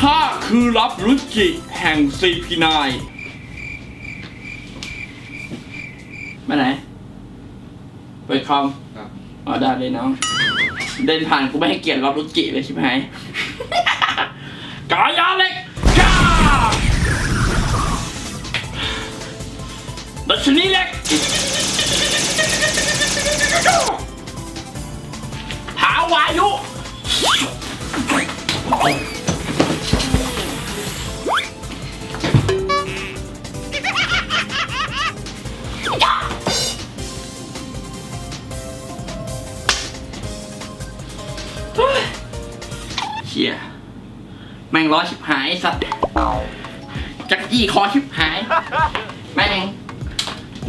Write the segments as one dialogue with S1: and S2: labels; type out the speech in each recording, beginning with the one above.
S1: ข้าคือรับรุจิแห่งซีพีนายมาไหนเปิดคอม
S2: ครับ
S1: อ๋อได้เลยน้อง เดินผ่านกูไม่ให้เกียรติรับรุจิเลยใช่ไหม กายาเล็กกาดัชนีเล็ก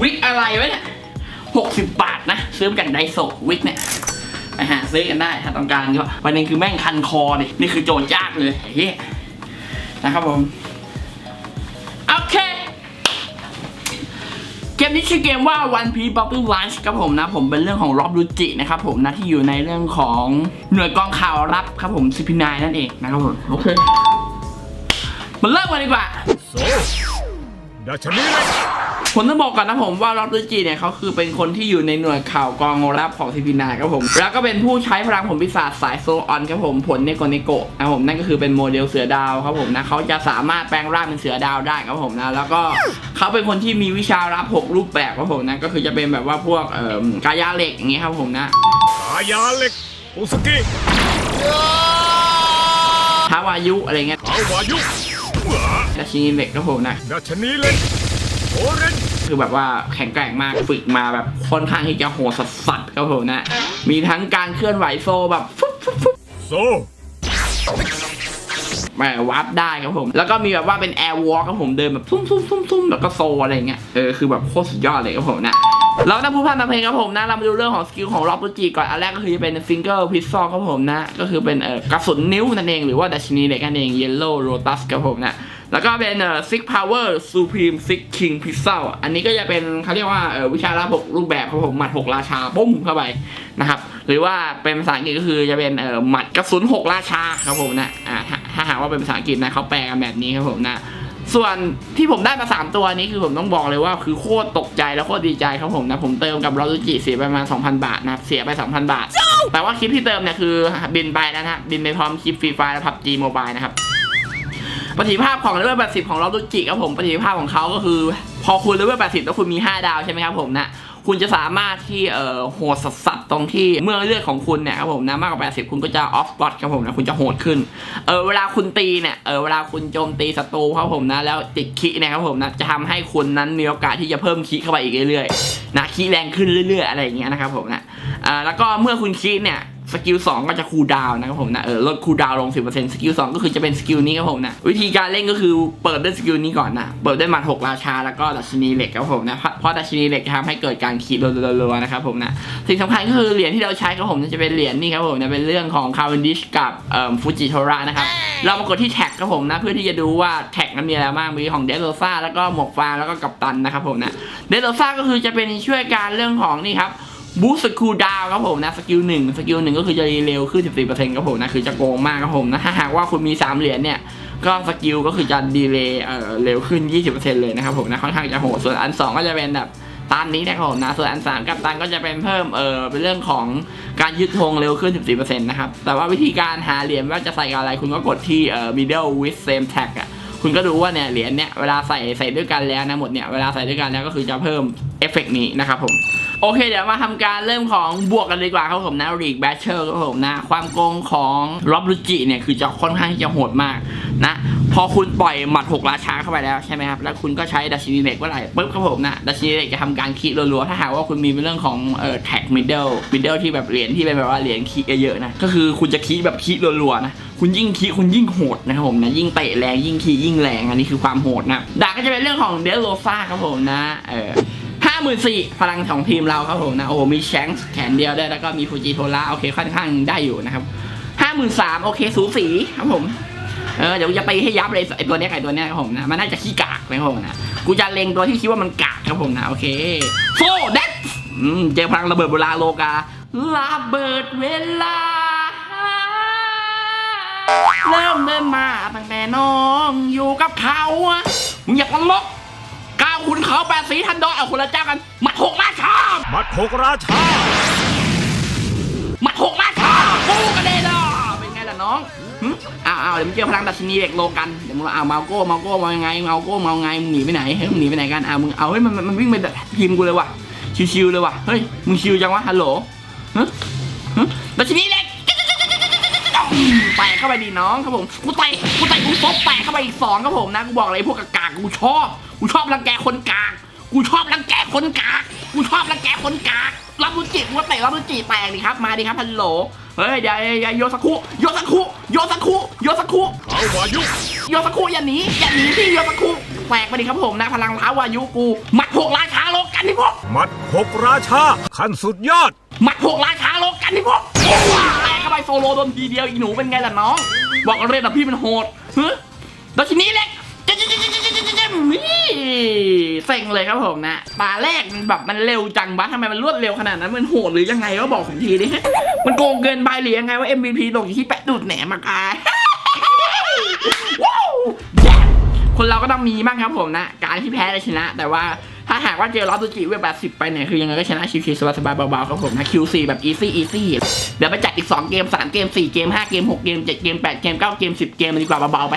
S1: วิกอะไรวะเนี่ยหกสิบบาทนะ ซื้อมาจากไดโซวิกเนี่ยไปหาซื้อกันได้ถ้าต้องการก็ประเด็นคือแม่งคันคอดินี่คือโจทย์ยากเลยเฮ้ยนะครับผมโอเคเกมนี้ชื่อเกมว่า One Piece Bubble Lunch ครับผมนะ ผมเป็นเรื่องของรอบรูจินะครับผมนะ ที่อยู่ในเรื่องของหน่วยกองข่าวรับครับผมซิพินายนั่นเองนะครับผม โอเค มาเริ่มกันดีกว่า
S3: ดัชนีเล็ก
S1: ผมต้องบอกก่อนนะผมว่ารอบรูจิเนี่ยเขาคือเป็นคนที่อยู่ในหน่วยข่าวกองรับของซิพินายครับผม แล้วก็เป็นผู้ใช้พลังผลปีศาจสายโซออนครับผมผลเนโกเนโกะนะครับผมนั่นก็คือเป็นโมเดลเสือดาวครับผมนะเขาจะสามารถแปลงร่างเป็นเสือดาวได้ครับผมนะแล้วก็เขาเป็นคนที่มีวิชารับหกรูปแบบครับผมนะก็คือจะเป็นแบบว่าพวกเอ่อกายาเหล็กอย่างเงี้ยครับผมนะ
S3: กายาเล็กอุสกิ
S1: ท้าวายุอะไรเงี้ย
S3: ขาวายุหวา
S1: ดัชนีเหล็กครับผมนะ
S3: ดัชนีเล็กโอเรน
S1: คือแบบว่าแข็งแกร่งมากฝึกมาแบบค่อนข้างที่จะโหดสัสๆครับผมนะ มีทั้งการเคลื่อนไหวโซแบบฟุ๊บฟุ๊บฟุ๊บ
S3: โซ
S1: แหมวาร์ปได้ครับผม แล้วก็มีแบบว่าเป็นแอร์วอล์กครับผม เดินแบบซุ่มซุ่มซุ่มซุ่มแล้วก็โซอะไรเงี้ย เออ คือแบบโคตรสุดยอดเลยครับผมนะเราต้องพูดพร่ำทำเพลงครับผมนะ เรามาดูเรื่องของสกิลของล็อบลูจิก่อน อันแรกก็คือจะเป็นฟิงเกอร์พิซซอครับผมนะ ก็คือเป็นเอ่อกระสุนนิ้วนั่นเอง หรือว่าดัชนีเหล็กนั่นเองเยลโล่โรตัสครับผมนะ แล้วก็เป็นเอ่อซิกพาวเวอร์ซูพรีมซิกคิงพิซซ่าอันนี้ก็จะเป็นเขาเรียกว่าเอ่อวิชาระบบรูปแบบครับผมหมัดหกราชาปุ้มเข้าไปนะครับ หรือว่าเป็นภาษาอังกฤษก็คือจะเป็นเอ่อหมัดกระสุนหกราชาครับผมนะอ่าถ้าถ้าหากว่าเป็นภาษาอังกฤษนะเขาแปลกันแบบนี้ครับผมนะส่วนที่ผมได้มา 3 ตัวนี้คือผมต้องบอกเลยว่าคือโคตรตกใจแล้วโคตรดีใจครับผมนะ ผมเติมกับรอรุจิเสียไปประมาณ 2,000 บาทนะครับ เสียไป 2,000 บาท แต่ว่าคลิปที่เติมเนี่ยคือบินไปแล้วนะบบินไปพร้อมคลิปฟรีไฟล์และพับจีโมบายนะครับ ประสิทธิภาพของเลเวล80 ของเราดูจิครับผมประสิทธิภาพของเขาก็คือ พอคุณเลเวล80 แล้วคุณมี 5 ดาวใช่ไหมครับผมนะคุณจะสามารถที่เอ่อโหดสัสๆตรงที่เมื่อเลือดของคุณเนี่ยครับผมนะมากกว่า 80 คุณก็จะออฟบอทครับผมนะคุณจะโหดขึ้นเออเวลาคุณตีเนี่ยเออเวลาคุณโจมตีศัตรูครับผมนะแล้วติดคิเนี่ยครับผมนะจะทำให้คุณนั้นมีโอกาสที่จะเพิ่มคิเข้าไปอีกเรื่อยๆนะคิแรงขึ้นเรื่อย ๆ อะไรอย่างเงี้ยนะครับผมนะอ่าแล้วก็เมื่อคุณคิเนี่ย สกิล2ก็จะคูลดาวนะครับผมนะเออลดคูลดาวน์ลง 10%สกิล2ก็คือจะเป็นสกิลนี้ครับผมนะวิธีการเล่นก็คือเปิดด้วยสกิลนี้ก่อนนะ เปิดด้วยมัด6ราชาแล้วก็ดัชนีเหล็กครับผมนะเพราะดัชนีเหล็กจะทำให้เกิดการคีดรัวๆนะครับผมนะสิ่งสำคัญก็คือเหรียญที่เราใช้ครับผมจะเป็นเหรียญนี่ครับผมนะเป็นเรื่องของคาร์ e นดิชกับเอ่อฟูจิโทระนะครับเรามากดที่แท็กครับผมนะเพื่อที่จะดูว่าแท็กนั้นมีอะไรบ้างมีของเดโรซ่าแล้วก็หมวกฟางแล้วก็กัปตันนะครับผมนะเดโรซ่าก็คือจะเป็นช่วยการเรื่องของนี่ครับ บูสต์คูลดาวครับผมนะสกิลหนึ่งสกิลหนึ่งก็คือจะรีเร็วขึ้น 14%ครับผมนะคือจะโกงมากครับผมนะถ้าหากว่าคุณมี 3 เหรียญเนี่ยก็สกิลก็คือจะดีเลย์เอ่อเร็วขึ้น 20%เลยนะครับผมนะค่อนข้างจะโหดส่วนอัน 2 ก็จะเป็นแบบตามนี้นะครับผมนะส่วนอัน 3 กับตันก็จะเป็นเพิ่มเออเป็นเรื่องของการยึดธงเร็วขึ้น 14%นะครับแต่ว่าวิธีการหาเหรียญว่าจะใส่อะไรคุณก็กดที่เอ่อ middle with same tag อะคุณก็ดูว่าเนี่ยเหรียญเนี่ยเวลาใส่ใส่ด้วยกันแล้วนะหมดเนี่ยเวลาใส่ด้วยกันแล้วก็คือจะเพิ่มเอฟเฟกนี้นะครับผม โอเค เดี๋ยวมาทำการเริ่มของบวกกันดีกว่าครับผมนะรีกแบชเชอร์ครับผมนะ ความโกงของล็อบลูจิเนี่ย คือจะค่อนข้างที่จะโหดมากนะ พอคุณปล่อยหมัดหกราชาเข้าไปแล้วใช่ไหมครับ แล้วคุณก็ใช้ดัชนีเล็กเมื่อไหร่ปุ๊บครับผมนะดัชนีเล็กจะทำการคีรัวๆ ถ้าหากว่าคุณมีเรื่องของเอ่อแท็กมิดเดิลมิดเดิลที่แบบเหรียญที่เป็นแบบว่าเหรียญคีเยอะๆนะ ก็คือคุณจะคีแบบคีรัวๆนะคุณยิ่งคีคุณยิ่งโหดนะครับผมนะยิ่งเตะแรงยิ่งคียิ่งแรงอันนี้คือความโหดนะดาก็จะเป็นเรื่องของเดลโลซ่าครับผมนะเออ ห้ามื่นสี่พลังของทีมเราครับผมนะ โอ้โห มีแชงส์แขนเดียวได้วยแล้วก็มีฟูจิโทระโอเค ค่อนข้างได้อยู่นะครับห้าหมื่นสามโอเค สูสีครับผม เออ เดี๋ยวกูจะตีให้ยับเลยไอตัวเนี้ยกับไอตัวเนี้ยครับผมนะ มันน่าจะขี้กากนะครับผมนะ กูจะเล็งตัวที่คิดว่ามันกากครับผมนะ โอเคโฟเด็ดเจอพลังระเบิดโบราโลการะเบิดเวลาเริ่มเดินมาตั้งแต่น้องอยู่กับเขาอะมึงอยากมาลบก้าวคุณเขาแปดสีทันดอยเอาคนละเจ้ากันหมัดหกราชา
S3: มัดหกราชา
S1: หมัดหกราชากูกระเด็นอะเป็นไงล่ะน้องหึอ้าวอ้าวเดี๋ยวมึงเจอพลังดัชนีเด็กโลกันเดี๋ยวมึงเอาเมาโก้เมาโก้มายังไงเมาโก้มายังไงมึงหนีไปไหนเฮ้ยมึงหนีไปไหนกันอ้าวมึงเอาเฮ้ยมันมันมันวิ่งไปทีมกูเลยว่ะชิวๆเลยว่ะเฮ้ยมึงชิวจังวะฮัลโหลฮะฮะดัชนีเด็ก แตกเข้าไปดีน้องครับผมกูเตะกูเตะกูซบแตกเข้าไปอีกสองครับผมนะกูบอกเลยพวกกากๆกูชอบกูชอบรังแกคนกากกูชอบรังแกคนกากกูชอบรังแกคนกากรับรู้จิตกูก็เตะรับรู้จิตแตกดิครับมาดิครับฮัลโหลเฮ้ยเดี๋ยวเดี๋ยวเดี๋ยวโยสักคุโยสักคุโยสักคุโยสักคุ
S3: เขาวายุ
S1: โยสักคุอย่าหนีอย่าหนีที่โยสักคุแตกไปดิครับผมนะพลังท้าวายุกูหมัดหกราชาโลกันที่พวก
S3: มัดหกราชาขั้นสุดยอด
S1: หมัดหกราชาโลกันที่พวกแตกเข้า ไปโซโลโดนทีเดียวอีหนูเป็นไงล่ะน้อง บอกเลยแต่พี่มันโหดเฮ้ยแล้วทีนี้เล็กจะจะจะจะจะจะจะเซ็งเลยครับผมนะตาแรกมันแบบมันเร็วจังบัสทำไมมันรวดเร็วขนาดนั้นมันโหดหรือยังไงก็บอกผมทีดิมันโกงเกินไปหรือยังไงว่า MVP ตกอยู่ที่แปะดูดแหนมากายคนเราก็ต้องมีบ้างครับผมนะ การที่แพ้และชนะ แต่ว่า หากว่าเจอลอสตูจิเวลแบบสิบไปเนี่ย คือยังไงก็ชนะชิวๆสบายๆเบาๆครับผมนะ Q4 แบบ easy easy เดี๋ยวไปจัดอีก 2 เกม 3 เกม 4 เกม 5 เกม 6 เกม 7 เกม 8 เกม 9 เกม 10 เกมมันดีกว่าเบาๆไป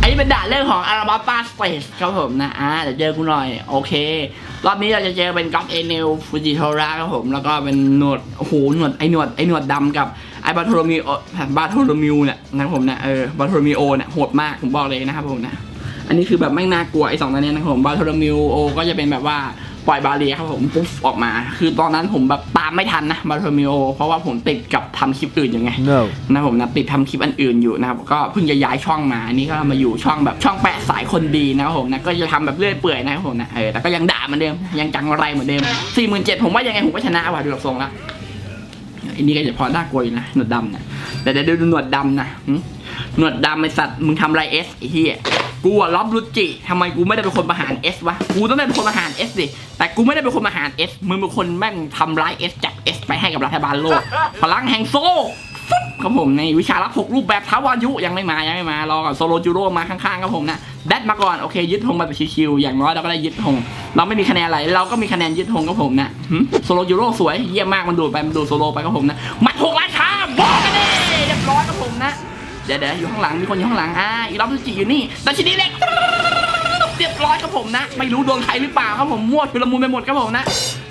S1: อันนี้เป็นด่านเรื่องของอาราบาตาสเตจครับผมนะ อ่า เดี๋ยวเจอกูหน่อย โอเค รอบนี้เราจะเจอเป็นก๊อฟเอเนลฟูจิโทระครับผม แล้วก็เป็นหนวด โอ้โห หนวด ไอหนวด ไอหนวดดำกับไอบาโทโรมิโอบาโทโรมิวเนี่ยนะครับผมนะ เออ บาโทโรมิโอเนี่ย โหดมาก ผมบอกเลยนะครับผมนะ อันนี้คือแบบไม่น่ากลัวไอสองตัวเนี้ยนะครับผมบาโทโรมิวโอก็จะเป็นแบบว่าปล่อยบาเรียครับผมปุ๊บออกมา คือตอนนั้นผมแบบตามไม่ทันนะบาโทโรมิโอ เพราะว่าผมติดกับทำคลิปอื่นอย่างไง
S2: No.
S1: นะผมนะติดทำคลิปอันอื่นอยู่นะครับก็เพิ่งจะย้ายช่องมาอันนี้ก็มาอยู่ช่องแบบช่องแปะสายคนดีนะครับผมนะก็จะทำแบบเรื่อยเปื่อยนะครับผมนะเออแต่ก็ยังด่าเหมือนเดิมยังจังไรเหมือนเดิมสี่หมื่นเจ็ดผมว่ายังไงผมก็ชนะว่ะดูแบบทรงละ อันนี้ก็จะพอน่ากลัวอยู่นะหนวดดำนะแต่เดี๋ยวดูหนวดดำนะหนวดดำไอสัตว์มึงทำไรเอสไอ้เหี้ยกูอะล็อบรุจิทำไมกูไม่ได้เป็นคนประหารเอสวะกูต้องเป็นคนประหารเอสดิแต่กูไม่ได้เป็นคนประหารเอสมึงเป็นคนแม่งทำร้ายเอสจับเอสไปให้กับรัฐบาลโลกพลังแห่งโซ่ ครับผมในวิชารับหกรูปแบบท้าวายุยังไม่มายังไม่มารอก่อนโซโลจูโร่มาข้างๆครับผมนะแดดมาก่อนโอเคยึดธงมาแบบชิวๆอย่างน้อยเราก็ได้ยึดธงเราไม่มีคะแนนอะไรเราก็มีคะแนนยึดธงครับผมนะหึโซโลจูโร่สวยเยี่ยมมากมันดูดไปมันดูโซโลไปครับผมนะมัดหกราชาบอกกันเลยเรียบร้อยครับผมนะเดี๋ยวเดี๋ยวอยู่ข้างหลังมีคนอยู่ข้างหลังอ่าอีรอบสุจิอยู่นี่แต่ชนิดเล็กเรียบร้อยครับผมนะ ไม่รู้โดนใครหรือเปล่าครับผมมั่วชุลมุนไปหมดครับผมนะ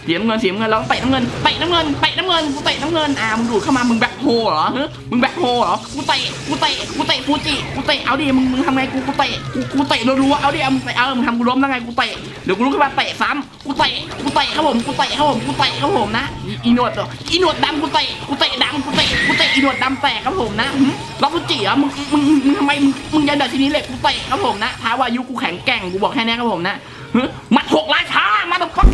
S1: เสียน้ำเงินเสียน้ำเงินเราต้องเตะน้ำเงินเตะน้ำเงินเตะน้ำเงินกูเตะน้ำเงินอ่ามึงดูดเข้ามามึงแบ็คโฮเหรอฮะมึงแบ็คโฮเหรอกูเตะกูเตะกูเตะฟูจิกูเตะเอาดิมึงมึงทำไงกูกูเตะกูกูเตะรัวๆเอาดิเอามึงเตะเอามึงทำกูล้มได้ไงกูเตะเดี๋ยวกูลุกขึ้นมาเตะซ้ำกูเตะกูเตะครับผมกูเตะครับผมกูเตะครับผมนะอีหนวดเหรออีหนวดดำกูเตะกูเตะดำกูเตะกูเตะอีหนวดดำแตกครับผมนะหึรับฟูจิอมึงมึงมึงมึงทำไมมึงมึงยันดัชนีเหล็กกูเตะครับผมนะท้าวายุกูแข็งแกร่งกูบอกแค่นี้ครับผมนะหึมัดหกราชา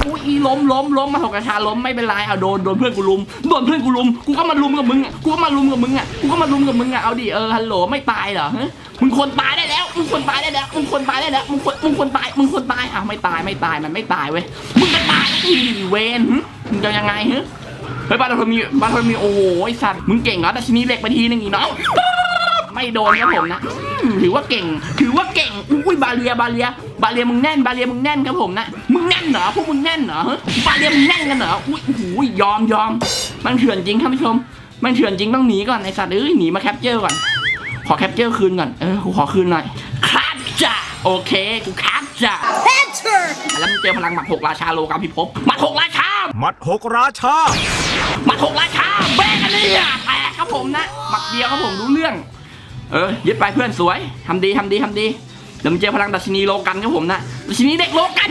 S1: มาตะฟักกูอีล้มล้มล้มมาหกราชาล้มไม่เป็นไรเอาโดนโดนเพื่อนกูลุมโดนเพื่อนกูลุมกูก็มาลุมกับมึงอะกูก็มาลุมกับมึงอะกูก็มาลุมกับมึงอะเอาดิเออฮัลโหลไม่ตายเหรอฮะมึงควรตายได้แล้วมึงควรตายได้แล้วมึงควรตายได้แล้วมึงควรมึงควรตายมึงควรตายอ้าวไม่ตายไม่ตายมันไม่ตายเว้ยมึงจะตายอีเวนมึงจะยังไงฮะเฮ้ยบาร์โทมีบาร์โทมีโอ้ยสัตว์มึงเก่งเหรอแต่ชนีเหล็กไปทีนึงอีกเนาะ ไม่โดนครับผมนะอืมถือว่าเก่ง ถือว่าเก่งอุ้ยบาเลียบาเลีย บาเลียมึงแน่น บาเลียมึงแน่นครับผมนะมึงแน่นเหรอพวกมึงแน่นเหรอฮะบาเลียมึงแน่นกันเหรออุ้ยโอ้โหยอมยอมมันเถื่อนจริงท่านผู้ชม มันเถื่อนจริงต้องหนีก่อนไอสัตว์เอ้ยหนีมาแคปเจอร์ก่อนขอแคปเจอร์คืนก่อนเออกูขอคืนหน่อยครับจ้ะโอเคกูครับจ้ะแล้วมึงเจอพลังหมัดหกราชาโลกาพิภพหมัดหกราชา
S3: มัดหกราชา
S1: หมัดหกราชาแบกกันเลยอะแตกครับผมนะหมัดเดียวครับผมรู้เรื่อง เออยึดไปเพื่อนสวยทำดีทำดีทำดีเดี๋ยวมึงเจอพลังดัชนีโลกันครับผมนะดัชนีเด็กโลกัน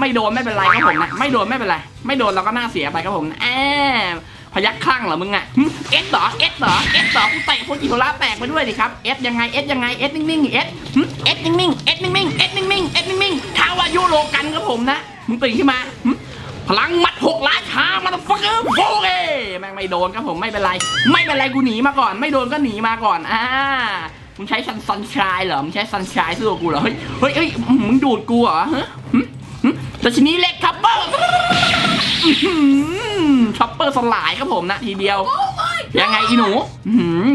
S1: ไม่โดนไม่เป็นไรครับผมนะไม่โดนไม่เป็นไร ไม่โดนเราก็น่าเสียไปครับผมแอบพยักคลั่งเหรอมึงอะเอสเหรอเอสเหรอเอสเหรอกูเตะโคจิโทระแตกไปด้วยดิครับเอสยังไงเอสยังไงเอสนิ่งๆเอสเอสนิ่งๆเอสนิ่งๆเอสนิ่งๆเอสนิ่งๆท้าวายุโลกันครับผมนะมึงตื่นขึ้นมา พลังหมัดหกล้านชามาฟักเกอร์โบเอแม่งไม่โดนครับผมไม่เป็นไร ไม่เป็นไรกูหนีมาก่อน ไม่โดนก็หนีมาก่อนอ่ามึงใช้ซันซันชายเหรอมึงใช้ซันชายสู้อกูเหรอเฮ้ยเฮ้ยเฮ้ยมึงดูดกูเหรอฮะหึหึแต่ชนี้เล็กครับเปอร์ช็อปเปอร์สลายครับผมนะทีเดียวยังไงอีหนู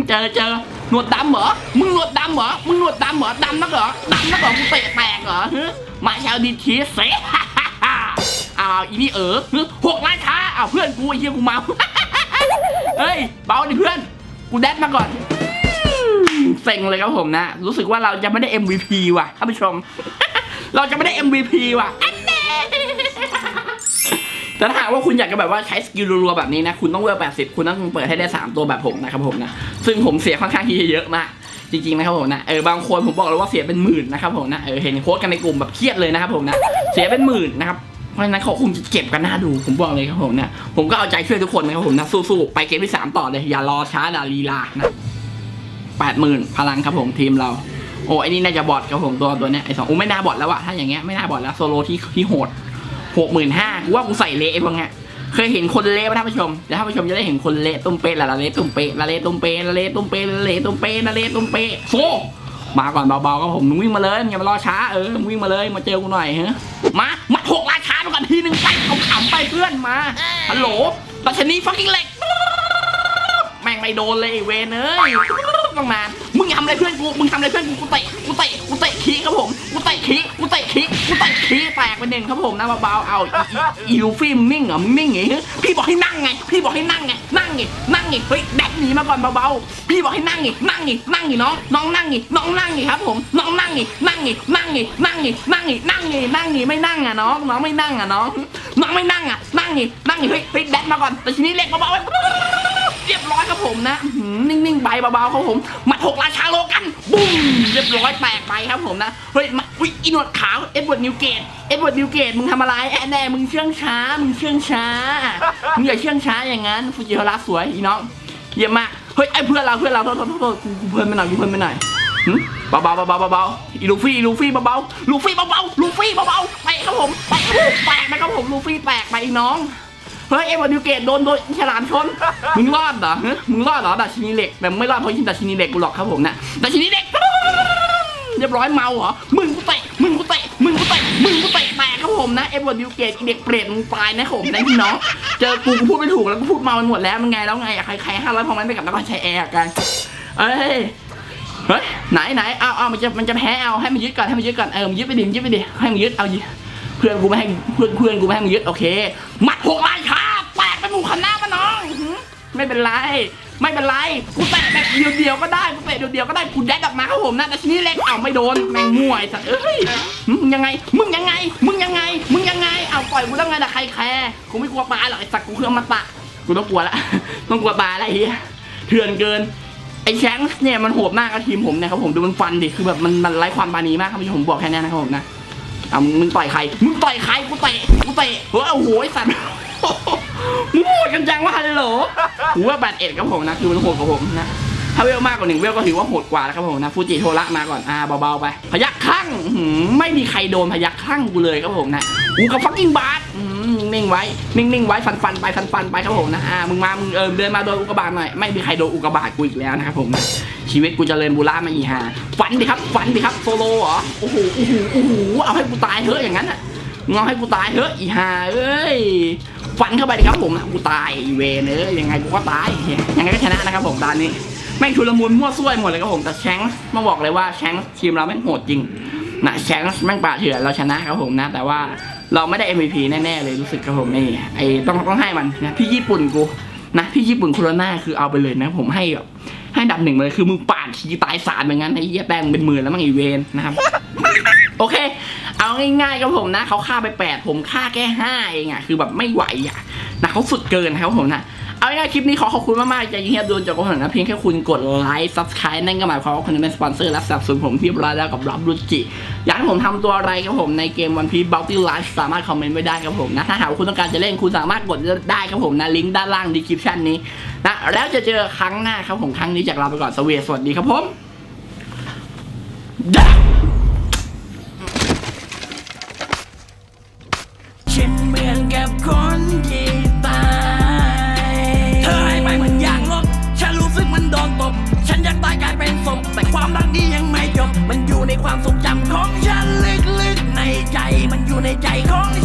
S1: เจอเจอหนวดดำเหรอ มึงหนวดดำเหรอ มึงหนวดดำเหรอดำนักเหรอดำนักเหรอกูเตะแตกเหรอฮึมาแชลดีทีเซ่ อ้าวอีนี่เออหกล้านช้าอ้าวเพื่อนกูไอ้เหี้ยกูเมาเฮ้ยเบาดิเพื่อนกูแดดมาก่อนเซ็งเลยครับผมนะ รู้สึกว่าเราจะไม่ได้ MVP ว่ะท่านผู้ชม เราจะไม่ได้ MVP ว่ะแน่แต่ถ้าหากว่าคุณอยากจะแบบว่าใช้สกิลรัวๆแบบนี้นะ คุณต้องเวล 80 คุณต้องเปิดให้ได้ 3 ตัวแบบผมนะครับผมนะ ซึ่งผมเสียค่อนข้างที่จะเยอะมาก จริงๆนะครับผมนะ เออบางคนผมบอกเลยว่าเสียเป็นหมื่นนะครับผมนะ เออเห็นโพสต์กันในกลุ่มแบบเครียดเลยนะครับผมนะ เสียเป็นหมื่นนะครับ เพราะฉะนั้นเขาคงจะเก็บกันหน้าดู ผมบอกเลยครับผมเนะผมก็เอาใจช่วยทุกคนนะครับผมนะสู้ๆไปเกมที่ 3 ต่อเลย อย่ารอช้าอย่าลีลานะแปดหมื่นพลังครับผมทีมเรา โอ้ไอ้นี่น่าจะบอทครับผมตัวตัวเนี้ยไอ้สองโอ้ไม่น่าบอทแล้วอะถ้าอย่างเงี้ยไม่น่าบอทแล้วโซโลที่ที่โหดหกหมื่นห้ากูว่ากูใส่เละไอ้พวกเนี้ยเคยเห็นคนเละไหมท่านผู้ชมเดี๋ยวท่านผู้ชมจะได้เห็นคนเละตุ้มเป๊ะละละเละตุ้มเป๊ะละเละตุ้มเป๊ะละเละตุ้มเป๊ะละเละตุ้มเป๊ะละเละตุ้มเป๊ะโฟมาก่อนเบาๆก็ผมมึงวิ่งมาเลยอย่ามารอช้าเออมึงวิ่งมาเลยมาเจอกูหน่อยเฮ้มามาหก ราช้าไปก่อนทีหนึ่งไปเอาขำไปเพื่อนมาฮัลโหลตัชนีฟักกิ้งเล็กแม่งไม่โดนเลยไอ้เวนเอ้ยตั้งนาน มึงทำอะไรเพื่อนกู มึงทำอะไรเพื่อนกู กูเตะ กูเตะ กูเตะขีครับผม กูเตะขีกูเตะขีกูเตะขีแตกไปหนึ่งครับผมนะเบาๆเอาอีอีอีลูฟี่มึงนิ่งเหรอ มึงนิ่งไงพี่บอกให้นั่งไง พี่บอกให้นั่งไง นั่งไง นั่งไง เฮ้ยแดกหนีมาก่อนเบาๆ พี่บอกให้นั่งไง นั่งไง นั่งไงน้อง น้องนั่งไง น้องนั่งไงครับผม น้องนั่งไง นั่งไง นั่งไง นั่งไง นั่งไง นั่งไง นั่งไง ไม่นั่งอะน้อง น้องไม่นั่งอะน้อง น้องไม่นั่งอะ นั่งไง นั่งไง เฮ้ย เฮ้ยแดกมาก่อน แต่ทีนี้เล็กเบาๆ เรียบร้อยครับผมนะนิ่งๆไปเบาๆครับผมมัดหกราชาโลกันบุ้มเรียบร้อยแตกไปครับผมนะเฮ้ยมาอุ้ยอีนวดขาวเอ็ดเวิร์ดนิวเกตเอ็ดเวิร์ดนิวเกตมึงทำอะไรแอนแน่มึงเชื่องช้า มึงเชื่องช้ามึงอย่าเชื่องช้าอย่างนั้นฟูจิโฮระสวยอีน้องเยี่ยมมากเฮ้ยไอเพื่อนเราเพื่อนเราโทษโทษโทษกูเพิ่มไปหน่อยกูเพิ่มไปหน่อยหึเบาเบาเบาอีลูฟี่ลูฟี่เบาๆลูฟี่เบาๆลูฟี่เบาๆไปครับผมไปครับผมแตกนะครับผมลูฟี่แตกไปอีน้อง เฮ้ยเอวานิวเกตโดนโดนฉลามชน มึงรอดเหรอฮะมึงรอดเหรอดัชนีเหล็ก แต่ไม่รอดเพราะยิงดัชนีเหล็กกูหรอกครับผมนะดัชนีเหล็ก เรียบร้อยเมาเหรอ มึงกูเตะ มึงกูเตะ มึงกูเตะ มึงกูเตะแตกครับผมนะเอวานิวเกตเด็กเปรตมึงตายนะครับผมนะพี่น้อง เจอกูกูพูดไม่ถูกแล้วกูพูดเมาหมดแล้วมันไงแล้วไงอะใครใครห้าร้อยพอมันไปกับนักใช้แอร์กันเอ้ยเฮ้ยไหนไหนเอาเอามันจะมันจะแพ้เอาให้มันยึดก่อนให้มันยึดก่อนเออมันยึดไปดิมันยึดไปดิให้มันยึดเอายึด เพื่อนกูไม่ให้เพื่อนเพื่อนกูไม่ให้มันยึดโอเคหมัดหกลายขาแตกไปหมู่คณะปะน้องอื้อหือไม่เป็นไร ไม่เป็นไรกูแตะแบบเดียวเดียวก็ได้กูเตะเดียวเดียวก็ได้กูแดดออกมาครับผมนะแต่ทีนี้เล็กเอ้าไม่โดนแมงมวยสัตว์เอ้ยมึงยังไง มึงยังไง มึงยังไง มึงยังไงเอาปล่อยกูแล้วไงแต่ใครแคร์กูไม่กลัวตาหรอกไอ้สัตว์กูเคืออมตะกูต้องกลัวละต้องกลัวตายแล้วไอ้เหี้ยเถื่อนเกินไอ้แชงเนี่ยมันโหดมากกับทีมผมเนี่ยครับผมดูมันฟันดิคือแบบมันมันไร้ความบานีมากครับพี่ผมบอกแค่นี้นะครับผมนะ เอามึงต่อยใคร มึงต่อยใคร กูเตะ กูเตะ เฮ้ยโอ้โหสัตว์มึงโหดกันจังวะฮัลโหลกูว่าแบดเอ็ดครับผมนะ คือมันโหดกว่าผมนะ ถ้าเวลมากกว่าหนึ่งเวลก็ถือว่าโหดกว่าแล้วครับผมนะ ฟูจิโทระมาก่อน อ่าเบาๆไป พยักคลั่งไม่มีใครโดนพยักคลั่งกูเลยครับผมนะ กูกับฟักกิ้งบาร์นิ่งไว้ นิ่งๆไว้ ฟันๆไปฟันๆไปครับผมนะ อ่า มึงมา มึงเออเดินมาโดนอุกกาบาตหน่อย ไม่มีใครโดนอุกกาบาตกูอีกแล้วนะครับผมนะ ชีวิตกูจเจริญบุรามาอีฮาฟันดิครับฟันดิครับโซโลเหรอโอ้โหโอ้โหโอ้โหเอาให้กูตายเถอะอย่างนั้นอะงอให้กูตายเถอะอีฮาเอ้ยฟันเข้าไปดิครับผมนะกูตายอีเวนเอ้ยยังไงกูก็ตายยังไงก็ชนะนะครับผมตอนนี้แม่งชุลมุนมั่วซั่วหมดเลยครับผมแต่แชงค์มาบอกเลยว่าแชงค์ทีมเราแม่งโหดจริงนะแชงค์แม่งป่าเถื่อนเราชนะครับผมนะ แต่ว่าเราไม่ได้ MVP แน่ๆเลยรู้สึกครับผมนี่ไอ้ต้องต้องให้มันนะพี่ญี่ปุ่นกูนะพี่ญี่ปุ่นโคโรนาคือเอาไปเลยนะผมให้แบบ ให้อันดับหนึ่งเลยคือมึงปาดชี้ตายสารเหมือนกันไอ้เหี้ยแป้งเป็นหมื่นแล้วมั้งอีเวนนะครับ โอเค เอาง่ายๆครับผมนะเขาฆ่าไปแปดผมฆ่าแค่ห้าเองอะคือแบบไม่ไหวอะนะเขาสุดเกินครับผมนะ ง่ายๆคลิปนี้ขอขอบคุณมากๆใจเฮียบโดนจากผมนะเพียงแค่คุณกดไลค์ซับสไครต์นั่นก็หมายความว่าคุณจะเป็นสปอนเซอร์และสนับสนุนผมที่ร้านแล้วกับรับรุจิอยากให้ผมทำตัวอะไรครับผมในเกมวันพีบัลตี้ไลฟ์สามารถคอมเมนต์ไว้ได้ครับผมนะถ้าหากคุณต้องการจะเล่นคุณสามารถกดได้ครับผมนะลิงก์ด้านล่างดีคริปชั่นนี้นะแล้วจะเจอครั้งหน้าครับผมครั้งนี้จากเราไปก่อนสวีสวัสดีครับผม
S2: ในใจของ